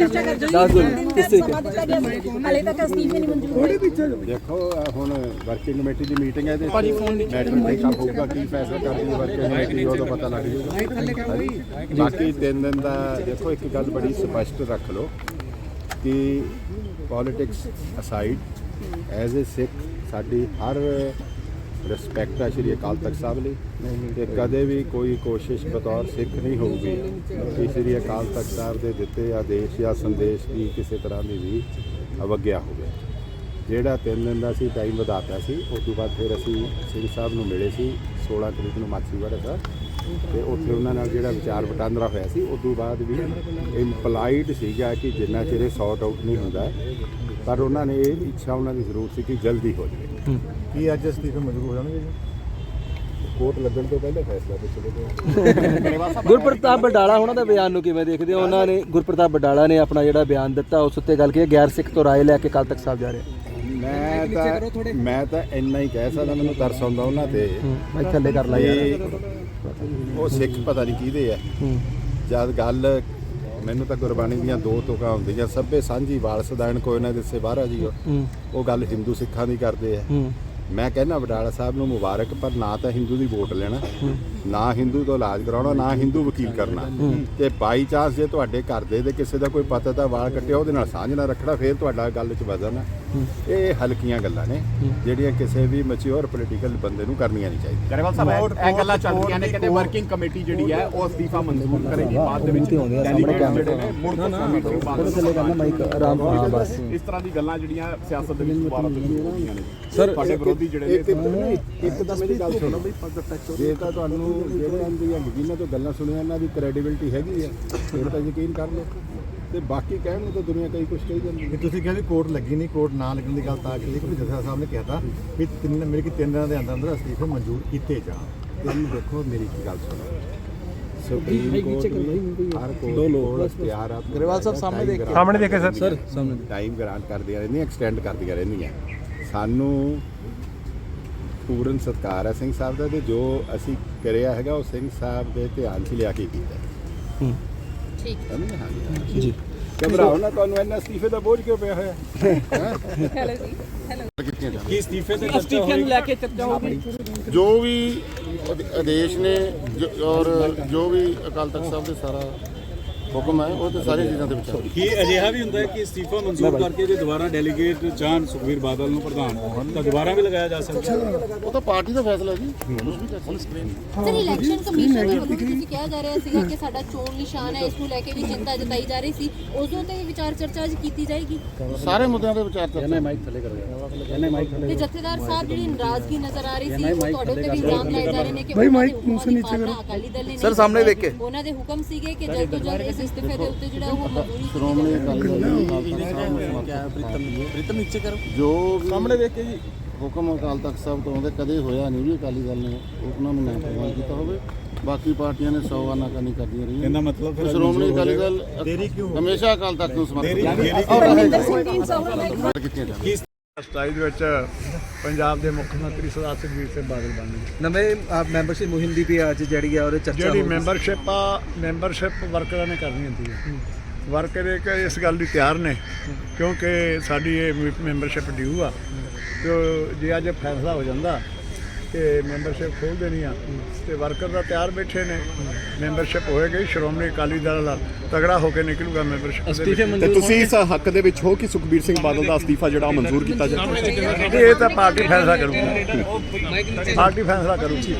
ਚਰਚਾ ਕਰਦੇ ਦੱਸ ਦਿਓ, ਕਿਸ ਤਰੀਕੇ? ਸਮਾਂ ਦਿੱਤਾ ਗਿਆ। ਸੀ ਹਾਲੇ ਤੱਕ ਅਸਤੀਫੇ ਨਹੀਂ ਮਨਜ਼ੂਰ ਹੋਏ। ਦੇਖੋ ਆਹ ਹੁਣ ਵਰਕਿੰਗ ਕਮੇਟੀ ਦੀ ਮੀਟਿੰਗ ਹੈ ਇਹਦੇ ਮੈਟਰ ਦੇਖਾ ਹੋਊਗਾ ਕੀ ਫੈਸਲਾ ਕਰਦੀ ਹੈ ਵਰਕਿੰਗ ਕਮੇਟੀ ਉਦੋਂ ਪਤਾ ਲੱਗ ਜਾਊਗਾ। ਬਾਕੀ ਤਿੰਨ ਦਿਨ ਦਾ ਦੇਖੋ ਇੱਕ ਗੱਲ ਬੜੀ ਸਪਸ਼ਟ ਰੱਖ ਲਓ ਕਿ politics aside as a Sikh ਸਾਡੀ ਹਰ ਰਿਸਪੈਕਟ ਹੈ ਸ਼੍ਰੀ ਅਕਾਲ ਤਖਤ ਸਾਹਿਬ ਲਈ। ਤੇ ਕਦੇ ਵੀ ਕੋਈ ਕੋਸ਼ਿਸ਼ ਬਤੌਰ ਸਿੱਖ ਨਹੀਂ ਹੋਊਗੀ ਕਿ ਸ਼੍ਰੀ ਅਕਾਲ ਤਖਤ ਸਾਹਿਬ ਦੇ ਦਿੱਤੇ ਆਦੇਸ਼ ਜਾਂ ਸੰਦੇਸ਼ ਦੀ ਕਿਸੇ ਤਰ੍ਹਾਂ ਦੀ ਵੀ ਅਵਗਿਆ ਹੋਵੇ। ਜਿਹੜਾ ਤਿੰਨ ਦਿਨ ਦਾ ਸੀ ਟਾਈਮ ਵਧਾਤਾ ਸੀ ਉਸ ਤੋਂ ਬਾਅਦ ਫਿਰ ਅਸੀਂ ਸਿੰਘ ਸਾਹਿਬ ਨੂੰ ਮਿਲੇ ਸੀ 16 ਤਰੀਕ ਨੂੰ ਮਾਛੀਵਾੜਾ ਸਾਹਿਬ। ਤੇ ਉੱਥੇ ਉਹਨਾਂ ਨਾਲ ਜਿਹੜਾ ਵਿਚਾਰ ਵਟਾਂਦਰਾ ਹੋਇਆ ਸੀ ਉਸ ਤੋਂ ਬਾਅਦ ਵੀ ਇੰਪਲਾਈਡ ਸੀਗਾ ਕਿ ਜਿੰਨਾ ਚਿਰ ਸੌਟ ਆਊਟ ਨਹੀਂ ਹੁੰਦਾ ਪਰ ਉਹਨਾਂ ਨੇ ਇਹ ਇੱਛਾ ਉਹਨਾਂ ਦੀ ਜ਼ਰੂਰ ਸੀ ਕਿ ਜਲਦੀ ਹੋ ਜਾਵੇ। ਕੀ ਅੱਜ ਅਸਤੀਫੇ ਮਨਜ਼ੂਰ ਹੋ ਜਾਣਗੇ ਜੀ? ਕੋਰਟ ਲੱਗਣ ਤੋਂ ਪਹਿਲਾਂ ਫੈਸਲਾ ਤੇ ਚਲੇ ਗਏ। ਗੁਰਪ੍ਰਤਾਪ ਬਡਾਲਾ ਉਹਨਾਂ ਦਾ ਬਿਆਨ ਨੂੰ ਕਿਵੇਂ ਦੇਖਦੇ ਹੋ? ਉਹਨਾਂ ਨੇ ਗੁਰਪ੍ਰਤਾਪ ਬਡਾਲਾ ਨੇ ਆਪਣਾ ਜਿਹੜਾ ਬਿਆਨ ਦਿੱਤਾ ਉਸ ਉੱਤੇ ਗੱਲ ਕੀ ਹੈ ਗੈਰ ਸਿੱਖ ਤੋਂ ਰਾਏ ਲੈ ਕੇ ਕੱਲ ਤੱਕ ਸਾਹਿਬ ਜਾ ਰਹੇ ਮੈਂ ਤਾਂ ਮੈਂ ਤਾਂ ਇੰਨਾ ਹੀ ਕਹਿ ਸਕਦਾ ਮੈਨੂੰ ਤਰਸ ਆਉਂਦਾ ਉਹਨਾਂ ਤੇ। ਮੈਂ ਥੱਲੇ ਕਰ ਲਾ ਯਾਰ। ਵੀ ਉਹ ਸਿੱਖ ਪਤਾ ਨਹੀਂ ਕਿਹਦੇ ਆ। ਜਦ ਗੱਲ ਮੈਨੂੰ ਤਾਂ ਗੁਰਬਾਣੀ ਦੀਆਂ ਦੋ ਤੁਕਾਂ ਹੁੰਦੀਆਂ ਸਭੇ ਸਾਂਝੀ ਵਾਲਸ ਦਾਣ ਕੋਈ ਨਾ ਦਿਸੇ ਬਾਹਰਾ ਜੀ ਉਹ। ਹੂੰ ਗੱਲ ਹਿੰਦੂ ਸਿੱਖਾਂ ਦੀ ਕਰਦੇ ਆ। ਹੂੰ। ਮੈਂ ਕਹਿੰਦਾ ਵਡਾਲਾ ਸਾਹਿਬ ਨੂੰ ਮੁਬਾਰਕ ਪਰ ਨਾ ਤਾਂ ਹਿੰਦੂ ਦੀ ਵੋਟ ਲੈਣਾ ਨਾ ਹਿੰਦੂ ਤੋਂ ਇਲਾਜ ਕਰਾਉਣਾ ਨਾ ਹਿੰਦੂ ਵਕੀਲ ਕਰਨਾ। ਤੇ ਬਾਈ ਚਾਂਸ ਜੇ ਤੁਹਾਡੇ ਘਰ ਦੇ ਦੇ ਕਿਸੇ ਦਾ ਕੋਈ ਪਤਾ ਤਾਂ ਵਾਲ ਕੱਟਿਆ ਉਹਦੇ ਨਾਲ ਸਾਂਝ ਨਾ ਰੱਖਣਾ ਫਿਰ ਤੁਹਾਡਾ ਗੱਲ 'ਚ ਵਜ਼ਨ ਆ। ਇਹ ਹਲਕੀਆਂ ਗੱਲਾਂ ਨੇ ਜਿਹੜੀਆਂ ਕਿਸੇ ਵੀ ਮੈਚੁਰ ਪੋਲੀਟੀਕਲ ਬੰਦੇ ਨੂੰ ਕਰਨੀਆਂ ਨਹੀਂ ਚਾਹੀਦੀਆਂ। ਗਰੇਵਾਲ ਸਾਹਿਬ ਇਹ- ਇਹ ਗੱਲਾਂ ਚੱਲਦੀਆਂ ਨੇ ਕਹਿੰਦੇ ਵਰਕਿੰਗ ਕਮੇਟੀ ਜਿਹੜੀ ਹੈ ਉਹ ਅਸਤੀਫਾ ਮਨਜ਼ੂਰ ਕਰੇਗੀ ਬਾਅਦ ਦੇ ਵਿੱਚ ਡੈਲੀਗੇਟ ਜਿਹੜੇ ਨੇ ਮੁੜ ਤੋਂ ਕਰਨਾ ਮਾਈਕ ਆਰਾਮ ਬਸ। ਇਸ ਤਰ੍ਹਾਂ ਦੀ ਗੱਲਾਂ ਜਿਹੜੀਆਂ ਸਿਆਸਤ ਦੇ ਵਿੱਚ ਦੁਬਾਰਾ ਤੋਂ ਸ਼ੁਰੂ ਹੋ ਰਹੀਆਂ ਨੇ। ਸਰ ਤੁਹਾਡੇ ਵਿਰੋਧੀ ਜਿਹੜੇ ਨੇ ਇੱਕ ਇੱਕ ਤਾਂ ਮੇਰੀ ਗੱਲ ਸੁਣੋ। ਜੇ ਤਾਂ ਤੁਹਾਨੂੰ ਜਿਹੜੇ ਆਂਦੀਆਂ ਜਿਹਨਾਂ ਤੋਂ ਗੱਲਾਂ ਸੁਣੀਆਂ ਇਹਨਾਂ ਦੀ ਕ੍ਰੈਡੀਬਿਲਟੀ ਹੈਗੀ ਆ ਫਿਰ ਤਾਂ ਯਕੀਨ ਕਰ ਲਓ। ਤੇ ਬਾਕੀ ਕਹਿਣ ਨੂੰ ਤਾਂ ਦੁਨੀਆ ਕਈ ਕੁਝ ਕਹੀ ਜਾਂਦੀ ਕਿ ਤੁਸੀਂ ਕਹਿੰਦੇ ਕੋਰਟ ਲੱਗੀ ਨਹੀਂ ਕੋਰਟ ਨਾ ਲੱਗਣ ਦੀ ਗੱਲ ਤਾਂ ਕਿ ਕਿਉਂਕਿ ਜਥਾ ਸਾਹਿਬ ਨੇ ਕਿਹਾ ਤਾ ਵੀ ਤਿੰਨ ਮੇਰੇ ਕਿ ਤਿੰਨ ਦਿਨਾਂ ਦੇ ਅੰਦਰ ਅੰਦਰ ਅਸਤੀਫੇ ਮਨਜ਼ੂਰ ਕੀਤੇ ਜਾਣ। ਇਹਨੂੰ ਦੇਖੋ ਮੇਰੀ ਕੀ ਗੱਲ ਸੁਣੋ। ਸੁਪਰੀਮ ਕੋਰਟ ਹਰ ਕੋਰਟ ਦੋ ਲੋਕ ਇਖਤਿਆਰ ਆ। ਗਰੇਵਾਲ ਸਾਹਿਬ ਸਾਹਮਣੇ ਦੇਖ ਸਾਹਮਣੇ ਦੇਖੇ ਸਰ। ਸਰ ਸਾਹਮਣੇ ਟਾਈਮ ਗ੍ਰਾਂਟ ਕਰਦੀਆਂ ਰਹਿੰਦੀਆਂ ਐਕਸਟੈਂਡ ਕਰਦੀਆਂ ਰਹਿੰਦੀਆਂ। ਸਾਨੂੰ ਪੂਰਨ ਸਤਿਕਾਰ ਹੈ ਸਿੰਘ ਸਾਹਿਬ ਦਾ ਤੇ ਜੋ ਅਸੀਂ ਕਰਿਆ ਹੈਗਾ ਉਹ ਸਿੰਘ ਸਾਹਿਬ ਦੇ ਧਿਆਨ 'ਚ ਲਿਆ ਕੇ ਕੀਤਾ। ਹੂੰ। ਠੀਕ। ਸਮਝੇ ਹਾਂਜੀ ਜੀ। ਘਬਰਾਓ ਨਾ ਤੁਹਾਨੂੰ ਇੰਨਾ ਅਸਤੀਫੇ ਦਾ ਬੋਝ ਕਿਉਂ ਪਿਆ ਹੋਇਆ? ਹੈਲੋ ਜੀ ਹੈਲੋ। ਕਿੱਥੇ ਜਾ ਅਸਤੀਫਿਆਂ ਨੂੰ ਲੈ ਕੇ ਚਰਚਾ ਹੋਗੀ ਜੋ ਵੀ ਆਦੇ- ਆਦੇਸ਼ ਨੇ ਜੋ- ਔਰ ਜੋ ਵੀ ਅਕਾਲ ਤਖਤ ਸਾਹਿਬ ਦੇ ਸਾਰਾ ਹੁਕਮ ਹੈ ਉਹ ਤੇ ਸਾਰੀਆਂ ਚੀਜ਼ਾਂ ਤੇ ਵਿਚਾਰ ਕੀ ਅਜਿਹਾ ਵੀ ਹੁੰਦਾ ਹੈ ਕਿ ਅਸਤੀਫਾ ਮਨਜ਼ੂਰ ਕਰਕੇ ਜੇ ਦੁਬਾਰਾ ਡੈਲੀਗੇਟ ਚਾਹਣ ਸੁਖਵੀਰ ਬਾਦਲ ਨੂੰ ਪ੍ਰਧਾਨ ਤਾਂ ਦੁਬਾਰਾ ਵੀ ਲਗਾਇਆ ਜਾ ਸਕਦਾ ਹੈ? ਉਹ ਤਾਂ ਪਾਰਟੀ ਦਾ ਫੈਸਲਾ ਜੀ। ਕਰ। ਸਕਦੇ ਸਰ ਇਲੈਕਸ਼ਨ ਕਮਿਸ਼ਨ ਵੱਲੋਂ ਤੁਸੀਂ ਕਿਹਾ ਜਾ ਰਿਹਾ ਸੀਗਾ ਕਿ ਸਾਡਾ ਚੋਣ ਨਿਸ਼ਾਨ ਹੈ ਇਸ ਨੂੰ ਲੈ ਕੇ ਵੀ ਚਿੰਤਾ ਜਤਾਈ ਜਾ ਰਹੀ ਸੀ। ਉਦੋਂ ਤੇ ਵਿਚਾਰ ਚਰਚਾ ਅੱਜ ਕੀਤੀ ਜਾਏਗੀ। ਸਾਰੇ ਮੁੱਦਿਆਂ ਤੇ ਵਿਚਾਰ ਚਰਚਾ। ਤੇ ਜਥੇਦਾਰ ਸਾਹਿਬ ਜਿਹੜੀ ਨਾਰਾਜ਼ਗੀ ਨਜ਼ਰ ਆ ਰਹੀ ਸੀ ਉਹ ਤੁਹਾਡੇ ਉੱਤੇ ਵੀ ਇਲਜ਼ਾਮ ਲਾਏ ਜਾ ਰਹੇ ਨੇ ਕਿ ਭਾਈ ਮਾਈਕ ਮੂੰਹ ਨੀਚੇ ਕਰੋ। ਨੇ ਸਰ ਸਾਹਮਣੇ ਦੇਖ ਕੇ ਉਹਨਾਂ ਦੇ ਹੁਕਮ ਸੀਗੇ ਕਿ ਜਲਦ ਤੋਂ ਜਲਦ ਸ਼੍ਰੋਮਣੀ ਅਕਾਲੀ ਦਲ ਨੂੰ ਅਕਾਲ ਤਖਤ ਸਾਹਿਬ ਨੂੰ ਸਮਰਪਿਤ ਪ੍ਰੀਤਮ ਨੀਚੇ ਕਰੋ। ਜੋ ਸਾਹਮਣੇ ਦੇਖ ਕੇ ਜੀ। ਹੁਕਮ ਅਕਾਲ ਤਖਤ ਸਾਹਿਬ ਤੋਂ ਆਉਂਦੇ ਕਦੇ ਹੋਇਆ ਨਹੀਂ ਵੀ ਅਕਾਲੀ ਦਲ ਨੇ ਉਹਨਾਂ ਨੂੰ ਨਾ ਪ੍ਰਵਾਨ ਕੀਤਾ ਹੋਵੇ। ਬਾਕੀ ਪਾਰਟੀਆਂ ਨੇ ਸੌ ਵਾਰ ਨਾਕਾਨੀ ਕਰਦੀਆਂ ਰਹੀਆਂ। ਇਹਦਾ ਮਤਲਬ ਫਿਰ ਸ਼੍ਰੋਮਣੀ ਅਕਾਲੀ ਦਲ ਹਮੇਸ਼ਾ ਅਕਾਲ ਤਖਤ ਨੂੰ ਸਮਰਪਿਤ ਪਰਮਿੰਦਰ ਸਿੰਘ ਢੀਂਡਸਾ ਹੋਰਾਂ ਦਾ ਇੱਕ ਕੀਤੀਆਂ ਜਾਂਦੀਆਂ 27 ਦੇ ਵਿੱਚ ਪੰਜਾਬ ਦੇ ਮੁੱਖ ਮੰਤਰੀ ਸਰਦਾਰ ਸੁਖਬੀਰ ਸਿੰਘ ਬਾਦਲ ਬਣ ਗਏ। ਨਵੇਂ ਮੈਂਬਰਸ਼ਿਪ ਮੁਹਿੰਮ ਦੀ ਵੀ ਅੱਜ ਜਿਹੜੀ ਆ ਉਹਦੇ ਚਰਚਾ ਜਿਹੜੀ। ਮੈਂਬਰਸ਼ਿਪ ਆ ਮੈਂਬਰਸ਼ਿਪ ਵਰਕਰਾਂ ਨੇ ਕਰਨੀ ਹੁੰਦੀ ਹੈ। ਵਰਕਰ ਇੱਕ ਇਸ ਗੱਲ ਲਈ ਤਿਆਰ ਨੇ ਕਿਉਂਕਿ ਸਾਡੀ ਇਹ ਮੈਂਬਰਸ਼ਿਪ ਡਿਊ ਆ। ਤੇ ਜੇ ਅੱਜ ਫੈਸਲਾ ਹੋ ਜਾਂਦਾ ਕਿ ਮੈਂਬਰਸ਼ਿਪ ਖੋਲ ਦੇਣੀ ਆ ਤੇ ਵਰਕਰ ਦਾ ਤਿਆਰ ਬੈਠੇ ਨੇ। ਮੈਂਬਰਸ਼ਿਪ ਹੋਏਗੀ ਸ਼੍ਰੋਮਣੀ ਅਕਾਲੀ ਦਲ ਦਾ ਤਗੜਾ ਹੋ ਕੇ ਨਿਕਲੂਗਾ ਮੈਂਬਰਸ਼ਿਪ ਅਸਤੀਫੇ। ਤੇ ਤੁਸੀਂ ਇਸ ਹੱਕ ਦੇ ਵਿੱਚ ਹੋ ਕਿ ਸੁਖਬੀਰ ਸਿੰਘ ਬਾਦਲ ਦਾ ਅਸਤੀਫਾ ਜਿਹੜਾ ਮਨਜ਼ੂਰ ਕੀਤਾ ਜਾਵੇ ਇਹ ਤਾਂ ਪਾਰਟੀ ਫੈਸਲਾ ਕਰੂਗੀ। ਪਾਰਟੀ ਫੈਸਲਾ ਕਰੂਗੀ।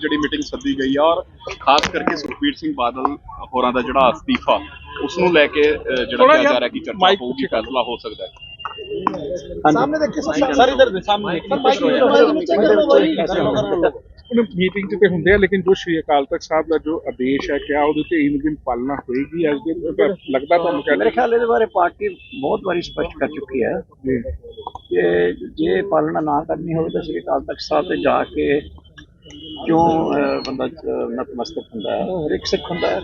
ਜਿਹੜੀ ਮੀਟਿੰਗ ਸੱਦੀ ਗਈ ਹੈ ਔਰ ਖਾਸ ਕਰਕੇ ਸੁਖਬੀਰ ਸਿੰਘ ਬਾਦਲ ਹੋਰਾਂ ਦਾ ਜਿਹੜਾ ਅਸਤੀਫਾ ਉਸ ਨੂੰ ਲੈ ਕੇ ਜਿਹੜਾ ਕਿਹਾ ਜਾ ਰਿਹਾ ਕਿ ਚਰਚਾ ਹੋਊਗੀ ਫੈਸਲਾ ਹੋ ਸਕਦਾ ਹੈ। ਉਹਨੇ ਮੀਟਿੰਗ ਤੇ ਹੁੰਦੇ ਆ ਲੇਕਿਨ ਜੋ ਸ਼੍ਰੀ ਅਕਾਲ ਤਖਤ ਸਾਹਿਬ ਦਾ ਜੋ ਆਦੇਸ਼ ਹੈ ਕਿਆ ਉਹਦੇ ਤੇ ਇਨ ਦਿਨ ਪਾਲਣਾ ਹੋਏਗੀ ਅੱਜ ਦੇ ਲੱਗਦਾ ਤੁਹਾਨੂੰ ਕਹਿੰਦੇ ਮੇਰੇ ਖਿਆਲ ਇਹਦੇ ਬਾਰੇ ਪਾਰਟੀ ਬਹੁਤ ਵਾਰੀ ਸਪਸ਼ਟ ਕਰ ਚੁੱਕੀ ਹੈ ਕਿ ਜੇ ਪਾਲਣਾ ਨਾ ਕਰਨੀ ਹੋਵੇ ਤਾਂ ਸ੍ਰੀ ਅਕਾਲ ਤਖਤ ਸਾਹਿਬ ਤੇ ਜਾ ਕੇ ਕਿਉਂ ਬੰਦਾ ਨਤਮਸਤਕ ਹੁੰਦਾ ਹੈ? ਹਰ ਇੱਕ ਸਿੱਖ ਹੁੰਦਾ ਹੈ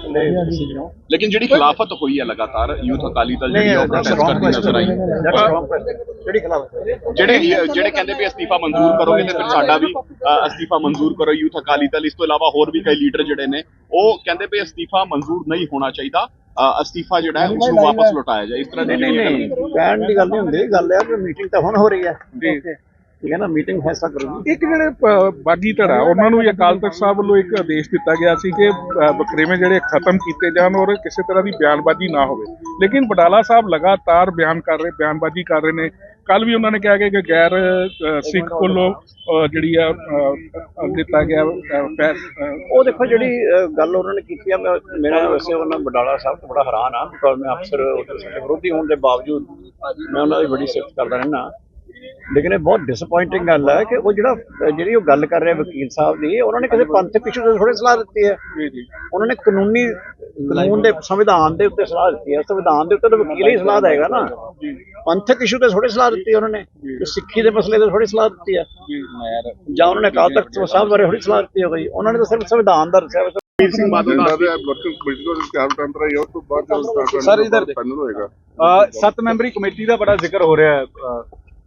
ਲੇਕਿਨ ਜਿਹੜੀ ਖਿਲਾਫਤ ਹੋਈ ਹੈ ਲਗਾਤਾਰ ਯੂਥ ਅਕਾਲੀ ਦਲ ਜਿਹੜੀ ਹੈ ਉਹ ਪ੍ਰੋਟੈਸਟ ਕਰਦੀ ਨਜ਼ਰ ਆਈ। ਕਿਹੜੀ ਖਿਲਾਫ ਜਿਹੜੇ ਜਿਹੜੇ ਕਹਿੰਦੇ ਵੀ ਅਸਤੀਫਾ ਮਨਜ਼ੂਰ ਕਰੋਗੇ ਤੇ ਫਿਰ ਸਾਡਾ ਵੀ ਅਸਤੀਫਾ ਮਨਜ਼ੂਰ ਕਰੋ ਯੂਥ ਅਕਾਲੀ ਦਲ। ਇਸ ਤੋਂ ਇਲਾਵਾ ਹੋਰ ਵੀ ਕਈ ਲੀਡਰ ਜਿਹੜੇ ਨੇ ਉਹ ਕਹਿੰਦੇ ਵੀ ਅਸਤੀਫਾ ਮਨਜ਼ੂਰ ਨਹੀਂ ਹੋਣਾ ਚਾਹੀਦਾ। ਅਸਤੀਫਾ ਜਿਹੜਾ ਹੈ ਉਸ ਨੂੰ ਵਾਪਸ ਲੁਟਾਇਆ ਜਾਏ। ਇਸ ਤਰ੍ਹਾਂ ਦੀ ਨਹੀਂ ਨਹੀਂ ਜਿਹੜੀ ਕਹਿਣ ਦੀ ਗੱਲ ਨਹੀਂ ਹੁੰਦੀ। ਗੱਲ ਇਹ ਆ ਕਿ ਮੀਟਿੰਗ ਤਾਂ ਹੁਣ ਹੋ ਰਹੀ ਹੈ। ਠੀਕ ਹੈ ਨਾ ਮੀਟਿੰਗ ਫੈਸਲਾ ਕਰੂਗੀ ਇੱਕ ਜਿਹੜੇ ਬਾਗੀ ਧੜਾ ਉਹਨਾਂ ਨੂੰ ਵੀ ਅਕਾਲ ਤਖਤ ਸਾਹਿਬ ਵੱਲੋਂ ਇੱਕ ਆਦੇਸ਼ ਦਿੱਤਾ ਗਿਆ ਸੀ ਕਿ ਅ, ਵਖਰੇਵੇਂ ਜਿਹੜੇ ਖਤਮ ਕੀਤੇ ਜਾਣ ਔਰ ਕਿਸੇ ਤਰ੍ਹਾਂ ਦੀ ਬਿਆਨਬਾਜ਼ੀ ਨਾ ਹੋਵੇ। ਲੇਕਿਨ ਬਡਾਲਾ ਸਾਹਿਬ ਲਗਾਤਾਰ ਬਿਆਨ ਕਰ ਰਹੇ ਬਿਆਨਬਾਜ਼ੀ ਕਰ ਰਹੇ ਨੇ। ਕੱਲ ਵੀ ਉਹਨਾਂ ਨੇ ਕਿਹਾ ਕਿ ਕਿ ਗੈਰ ਅ, ਸਿੱਖ ਅ, ਜਿਹੜੀ ਆ ਅ, ਦਿੱਤਾ ਗਿਆ ਅ, ਫੈਸ- ਅ, ਉਹ ਦੇਖੋ ਜਿਹੜੀ ਅਹ, ਗੱਲ ਉਹਨਾਂ ਨੇ ਕੀਤੀ ਆ ਮੈਂ ਮੇਰਾ ਵੈਸੇ ਉਹਨਾਂ ਬਡਾਲਾ ਸਾਹਿਬ ਤੋਂ ਬੜਾ ਹੈਰਾਨ ਆ ਬਿਕੋਜ਼ ਮੈਂ ਅਫਸਰ ਉਹਦੇ ਸਾਡੇ ਵਿਰੋਧੀ ਹੋਣ ਦੇ ਬਾਵਜੂਦ ਮੈਂ ਉਹਨਾਂ ਦੀ ਬੜੀ ਸਿਫਤ ਕਰਦਾ ਰਹਿਣਾ ਲੇਕਿਨ ਇਹ ਬਹੁਤ ਡਿਸਪਾਇੰਟਿੰਗ ਗੱਲ ਹੈ ਕਿ ਉਹ ਜਿਹੜਾ ਜਿਹੜੀ ਉਹ ਗੱਲ ਕਰ ਰਿਹਾ ਵਕੀਲ ਸਾਹਿਬ ਦੀ ਉਹਨਾਂ ਨੇ ਕਿਸੇ ਪੰਥਕ ਇਸ਼ੂ ਤੇ ਥੋੜੇ ਸਲਾਹ ਦਿੱਤੀ ਹੈ। ਜੀ ਜੀ। ਉਹਨਾਂ ਨੇ ਕਾਨੂੰਨੀ ਕਾਨੂੰਨ ਦੇ ਸੰਵਿਧਾਨ ਦੇ ਉੱਤੇ ਸਲਾਹ ਦਿੱਤੀ ਹੈ। ਸੰਵਿਧਾਨ ਦੇ ਉੱਤੇ ਤਾਂ ਵਕੀਲ ਹੀ ਸਲਾਹ ਦੇਗਾ ਨਾ। ਪੰਥਕ ਇਸ਼ੂ ਤੇ ਥੋੜੀ ਸਲਾਹ ਦਿੱਤੀ ਉਹਨਾਂ ਨੇ। ਕਿ ਸਿੱਖੀ ਦੇ ਮਸਲੇ ਤੇ ਥੋੜੀ ਸਲਾਹ ਦਿੱਤੀ ਹੈ। ਜਾਂ ਉਹਨਾਂ ਨੇ ਅਕਾਲ ਤਖਤ ਸਾਹਿਬ ਬਾਰੇ ਥੋੜੀ ਸਲਾਹ ਦਿੱਤੀ ਹੋਈ ਉਹਨਾਂ ਨੇ ਤਾਂ ਸਿਰਫ ਸੰਵਿਧਾਨ ਦਾ ਹੋਇਆ। ਵੀਰ ਸਿੰਘ ਬਾਦਲ ਦਾ ਸਰ ਇਧਰ ਪੈਨਲ ਹੋਏਗਾ। ਸੱਤ ਮੈਂਬਰੀ ਕਮੇਟੀ ਦਾ ਬੜਾ ਜ਼ਿਕਰ ਹੋ ਰਿਹਾ ਹੈ।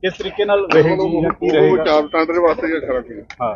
ਕਿਸ ਤਰੀਕੇ ਨਾਲ ਰਹੇਗੀ ਜਾਂ ਕੀ ਰਹੇਗਾ? ਚਾਰ ਟਾਂਡਰ ਵਾਸਤੇ ਜਾਂ ਖਰਾ ਕੀ ਹਾਂ।